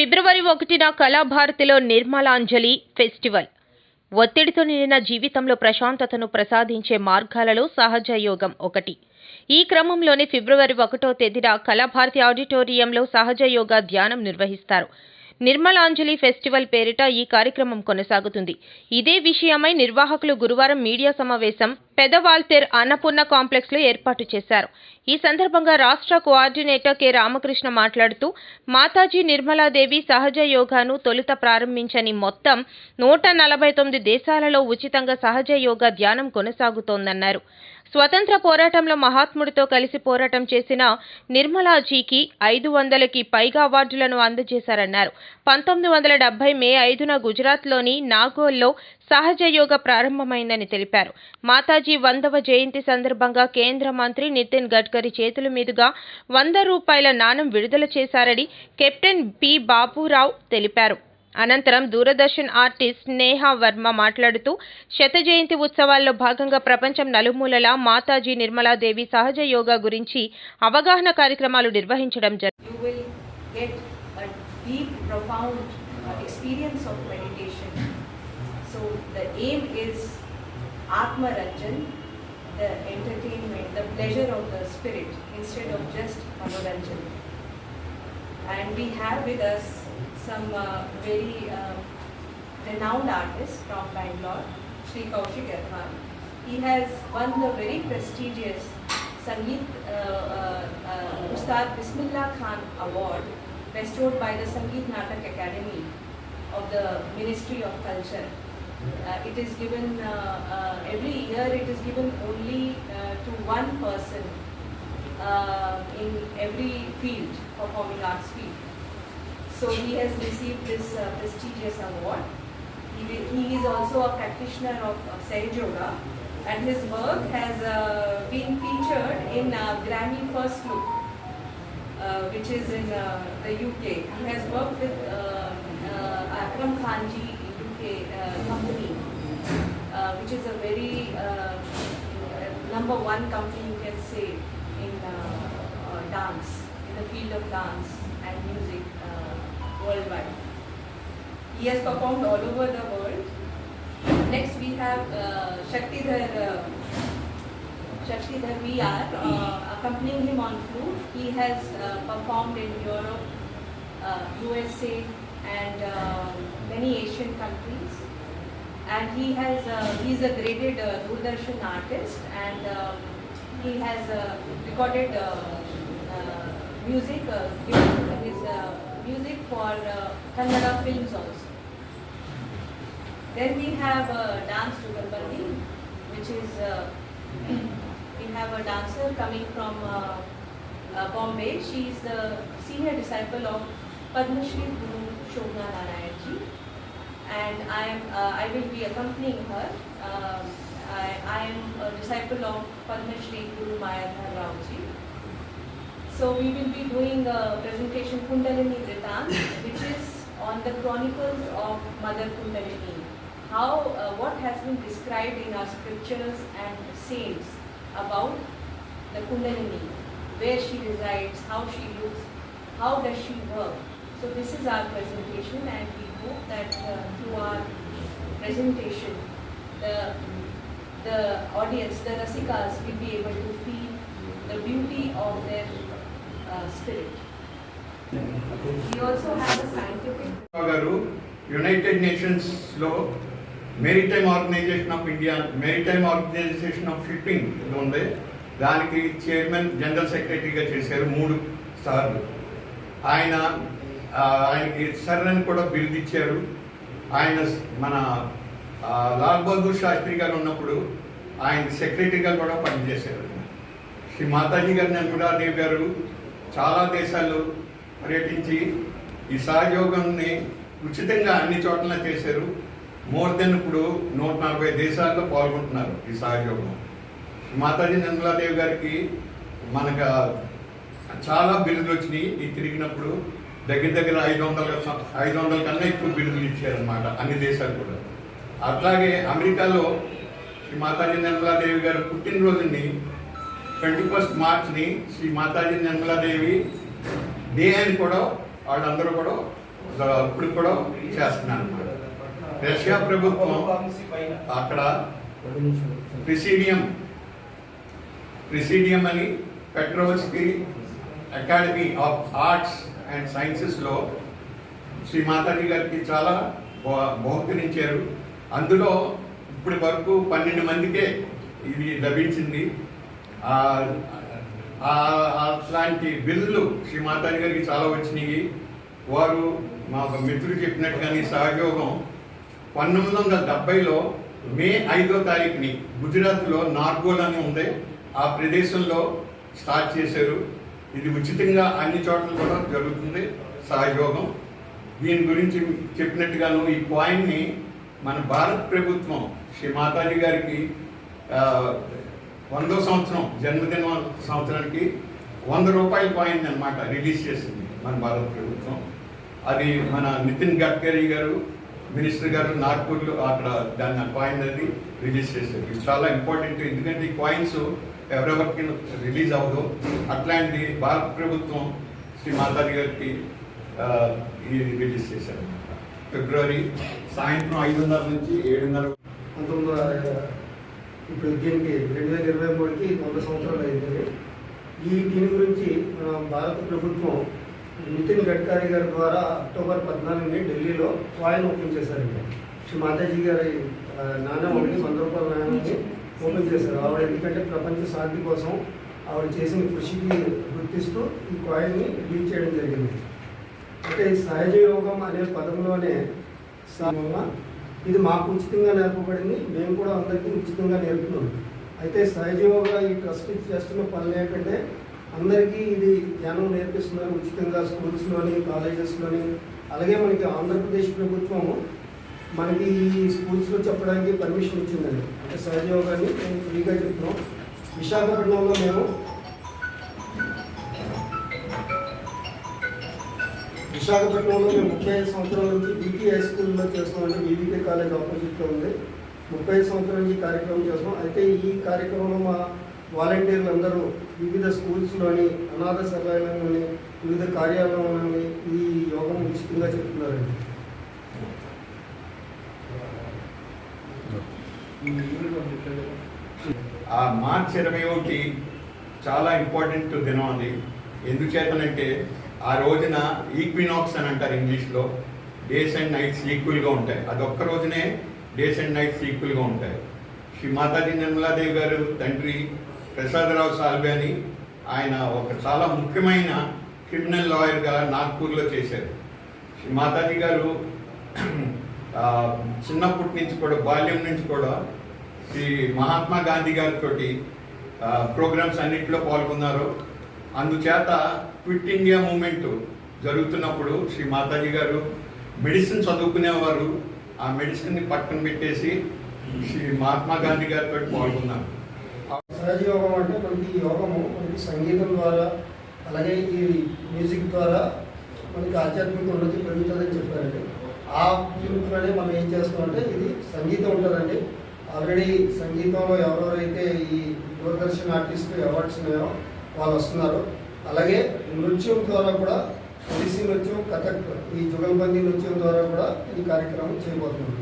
ఫిబ్రవరి ఒకటిన కళాభారతిలో నిర్మలాంజలి ఫెస్టివల్. ఒత్తిడితో నిండిన జీవితంలో ప్రశాంతతను ప్రసాదించే మార్గాలలో సహజ యోగం ఒకటి. ఈ క్రమంలోనే ఫిబ్రవరి ఒకటో తేదీన కళాభారతి ఆడిటోరియంలో సహజ యోగా ధ్యానం నిర్వహిస్తారు. నిర్మలాంజలి ఫెస్టివల్ పేరిట ఈ కార్యక్రమం కొనసాగుతుంది. ఇదే విషయమై నిర్వాహకులు గురువారం మీడియా సమావేశం పెదవాల్తేర్ అన్నపూర్ణ కాంప్లెక్స్లో ఏర్పాటు చేశారు. ఈ సందర్భంగా రాష్ట్ర కోఆర్డినేటర్ కె. రామకృష్ణ మాట్లాడుతూ మాతాజీ నిర్మలాదేవి సహజ యోగాను తొలుత ప్రారంభించని మొత్తం నూట నలభై తొమ్మిది దేశాలలో ఉచితంగా సహజ యోగా ధ్యానం కొనసాగుతోందన్నారు. స్వతంత్ర పోరాటంలో మహాత్ముడితో కలిసి పోరాటం చేసిన నిర్మలాజీకి ఐదు వందలకి పైగా అవార్డులను అందజేశారన్నారు. పంతొమ్మిది వందల డెబ్బై మే ఐదున గుజరాత్లోని నాగోల్లో సహజ యోగ ప్రారంభమైందని తెలిపారు. మాతాజీ వందవ జయంతి సందర్భంగా కేంద్ర మంత్రి నితిన్ గడ్కరీ చేతుల మీదుగా వంద రూపాయల నాణం విడుదల చేశారని కెప్టెన్ పి బాబురావు తెలిపారు. అనంతరం దూరదర్శన్ ఆర్టిస్ట్ నేహా వర్మ మాట్లాడుతూ శతజయంతి ఉత్సవాల్లో భాగంగా ప్రపంచం నలుమూలలా మాతాజీ నిర్మలాదేవి సహజ యోగా గురించి అవగాహన కార్యక్రమాలు నిర్వహించడం జరుగుతుంది some uh, very uh, renowned artists from Bangalore, Sri Kaushik Erhan. He has won the very prestigious Sangeet uh, uh, Ustad Bismillah Khan Award bestowed by the Sangeet Natak Academy of the Ministry of Culture. Uh, it is given uh, uh, every year. It is given only to one person in every field, performing arts field. So he has received this uh, prestigious award. He, he is also a practitioner of uh, Yoga and his work has uh, been featured in uh, Grammy First Look, uh, which is in uh, the UK. He has worked with uh, uh, Akram Khanji UK uh, company, uh, which is a very uh, number one company you can say in uh, uh, dance, in the field of dance and music uh, worldwide. He has performed all over the world. Next we have uh, Shaktidhar, uh, VR, uh, accompanying him on flute. He has uh, performed in Europe, uh, USA and uh, many Asian countries. And he has, uh, he's a graded uh, Doordarshan artist and uh, he has uh, recorded uh, uh, music, uh, his uh, music for uh, Kannada films also. Then we have a dance to Jugalbandi, which is uh, we have a dancer coming from uh, uh, Bombay. She is the senior disciple of Padma Shri Guru Shobna Narayan ji, and I am uh, I will be accompanying her. Um, I, I am a disciple of Padma Shri Guru Mayadhar Rao ji. So we will be doing a presentation Kundalini Vritant, which is on the chronicles of Mother Kundalini. How, uh, what has been described in our scriptures and saints about the Kundalini, where she resides, how she looks, how does she work. So this is our presentation and we hope that uh, through our presentation, the, the audience, the Rasikas will be able to feel the beauty of their spirit. We also have a scientific గారు united నేషన్స్లో maritime organisation of India maritime organisation of shipping ఉంది. దానికి chairman general సెక్రటరీగా చేశారు మూడు సార్లు. ఆయన ఆయనకి sir అని కూడా బిరుదు ఇచ్చారు. ఆయన మన లాల్ బహదూర్ శాస్త్రి గారు ఉన్నప్పుడు ఆయన సెక్రటరీగా కూడా పనిచేశారు. శ్రీ మాతాజీ గారు నిర్మలాదేవి గారు చాలా దేశాలు పర్యటించి ఈ సహయోగాన్ని ఉచితంగా అన్ని చోట్ల చేశారు. మోర్ దెన్ ఇప్పుడు నూట నలభై దేశాల్లో పాల్గొంటున్నారు ఈ సహయోగం. మాతాజీ నిర్మలాదేవి గారికి మనకు చాలా బిరుదులు వచ్చినాయి. ఈ తిరిగినప్పుడు దగ్గర దగ్గర ఐదు వందల ఐదు వందల కన్నా ఎక్కువ బిరుదులు ఇచ్చారనమాట అన్ని దేశాలు కూడా. అట్లాగే అమెరికాలో ఈ మాతాజీ నిర్మలాదేవి గారు పుట్టినరోజుని ట్వంటీ ఫస్ట్ మార్చ్ని శ్రీ మాతాజీ నిర్మలాదేవి డే అని కూడా వాళ్ళందరూ కూడా ఇప్పుడు కూడా చేస్తున్నారు రష్యా ప్రభుత్వం అక్కడ ప్రిసీడియం ప్రిసీడియం అని పెట్రోల్స్కి అకాడమీ ఆఫ్ ఆర్ట్స్ అండ్ సైన్సెస్లో శ్రీ మాతాజీ గారికి చాలా బహుకరించారు. అందులో ఇప్పటి వరకు పన్నెండు మందికే ఇది లభించింది. అట్లాంటి బిల్లులు శ్రీ మాతాని గారికి చాలా వచ్చినాయి. వారు మా ఒక మిత్రుడు చెప్పినట్టుగానే సహయోగం. పంతొమ్మిది వందల డెబ్బైలో మే ఐదో తారీఖుని గుజరాత్లో నార్గోల్ అని ఉంది. ఆ ప్రదేశంలో స్టార్ట్ చేశారు. ఇది ఉచితంగా అన్ని చోట్ల కూడా జరుగుతుంది సహయోగం. దీని గురించి చెప్పినట్టుగాను ఈ కాయిన్ని మన భారత ప్రభుత్వం శ్రీ మాతాజీ గారికి వందో సంవత్సరం జన్మదిన సంవత్సరానికి వంద రూపాయల కాయిన్ అన్నమాట రిలీజ్ చేసింది మన భారత ప్రభుత్వం. అది మన నితిన్ గడ్కరీ గారు మినిస్టర్ గారు నాగ్పూర్లో అక్కడ దాన్ని కాయిన్ అది రిలీజ్ చేశారు. ఇది చాలా ఇంపార్టెంట్ ఎందుకంటే ఈ కాయిన్స్ ఎవరెవరికి రిలీజ్ అవ్వదు. అట్లాంటి భారత ప్రభుత్వం శ్రీ మాతాజీ గారికి ఇది రిలీజ్ చేశారు ఫిబ్రవరి సాయంత్రం ఐదున్నర నుంచి ఏడున్నర పంతొమ్మిది వందల ఇప్పుడు దీనికి రెండు వేల ఇరవై మూడుకి వంద సంవత్సరాలు అయింది. ఈ దీని గురించి మన భారత ప్రభుత్వం నితిన్ గడ్కరీ గారి ద్వారా అక్టోబర్ పద్నాలుగుని ఢిల్లీలో కాయిన్ ఓపెన్ చేశారండి. శ్రీ మాతాజీ గారి నాణ్యం ఒకటి వంద రూపాయల నాణ్యాన్ని ఓపెన్ చేశారు. ఆవిడ ఎందుకంటే ప్రపంచ శాంతి కోసం ఆవిడ చేసిన కృషికి గుర్తిస్తూ ఈ కాయిన్ని రిలీజ్ చేయడం జరిగింది. అయితే సహజ యోగం అనే పదంలోనే సా- ఇది మాకు ఉచితంగా నేర్పబడింది. మేము కూడా అందరికీ ఉచితంగా నేర్పుతున్నాం. అయితే సహజీవంగా ఈ ట్రస్ట్ చేస్తున్న పనులు ఏంటంటే అందరికీ ఇది ధ్యానం నేర్పిస్తున్నారు. ఉచితంగా స్కూల్స్లోని కాలేజెస్లోని అలాగే మనకి ఆంధ్రప్రదేశ్ ప్రభుత్వము మనకి ఈ స్కూల్స్లో చెప్పడానికి పర్మిషన్ ఇచ్చిందండి. అంటే సహజ మేము ఫ్రీగా చెప్తున్నాం. విశాఖపట్నంలో మేము విశాఖపట్నంలో మేము ముప్పై ఐదు సంవత్సరాల నుంచి బీటీ హై స్కూల్లో చేస్తున్నామండి బీబీకే కాలేజ్ ఆపోజిట్లో ఉంది. ముప్పై ఐదు సంవత్సరాల నుంచి కార్యక్రమం చేస్తున్నాం. అయితే ఈ కార్యక్రమంలో మా వాలంటీర్లు అందరూ వివిధ స్కూల్స్లోని అనాథ శరణాలయంలోని వివిధ కార్యాలయంలోని ఈ యోగం ఉచితంగా చెప్తున్నారండి. ఆ మార్చ్ ఇరవై ఒకటి చాలా ఇంపార్టెంట్ దినం అది ఎందుచేతనంటే ఆ రోజున ఈక్వినాక్స్ అని అంటారు ఇంగ్లీష్లో. డేస్ అండ్ నైట్స్ ఈక్వల్గా ఉంటాయి. అది ఒక్క రోజునే డేస్ అండ్ నైట్స్ ఈక్వల్గా ఉంటాయి. శ్రీ మాతాజీ నిర్మలాదేవి గారు తండ్రి ప్రసాదరావు సాల్వే అని ఆయన ఒక చాలా ముఖ్యమైన క్రిమినల్ లాయర్గా నాగ్పూర్లో చేశారు. శ్రీ మాతాజీ గారు చిన్నప్పటి నుంచి కూడా బాల్యం నుంచి కూడా శ్రీ మహాత్మా గాంధీ గారితో ప్రోగ్రామ్స్ అన్నింటిలో పాల్గొన్నారు. అందుచేత క్విట్ ఇండియా మూమెంట్ జరుగుతున్నప్పుడు శ్రీ మాతాజీ గారు మెడిసిన్ చదువుకునేవారు. ఆ మెడిసిన్ని పక్కన పెట్టేసి శ్రీ మహాత్మా గాంధీ గారితో పాల్గొన్నారు. సహజ యోగం అంటే మనకి ఈ యోగము మనకి సంగీతం ద్వారా అలాగే ఈ మ్యూజిక్ ద్వారా మనకి ఆధ్యాత్మిక ఉన్నతి పెరుగుతుందని చెప్పారండి. ఆ నిమిత్తమనే మనం ఏం చేస్తామంటే ఇది సంగీతం ఉంటుందండి. ఆల్రెడీ సంగీతంలో ఎవరెవరైతే ఈ దూరదర్శన్ ఆర్టిస్ట్ అవార్డ్స్ ఉన్నాయో వాళ్ళు వస్తున్నారు. అలాగే నృత్యం ద్వారా కూడా ఒడిస్సీ నృత్యం కథక్ ఈ జుగల్బందీ నృత్యం ద్వారా కూడా ఈ కార్యక్రమం చేయబోతున్నాం.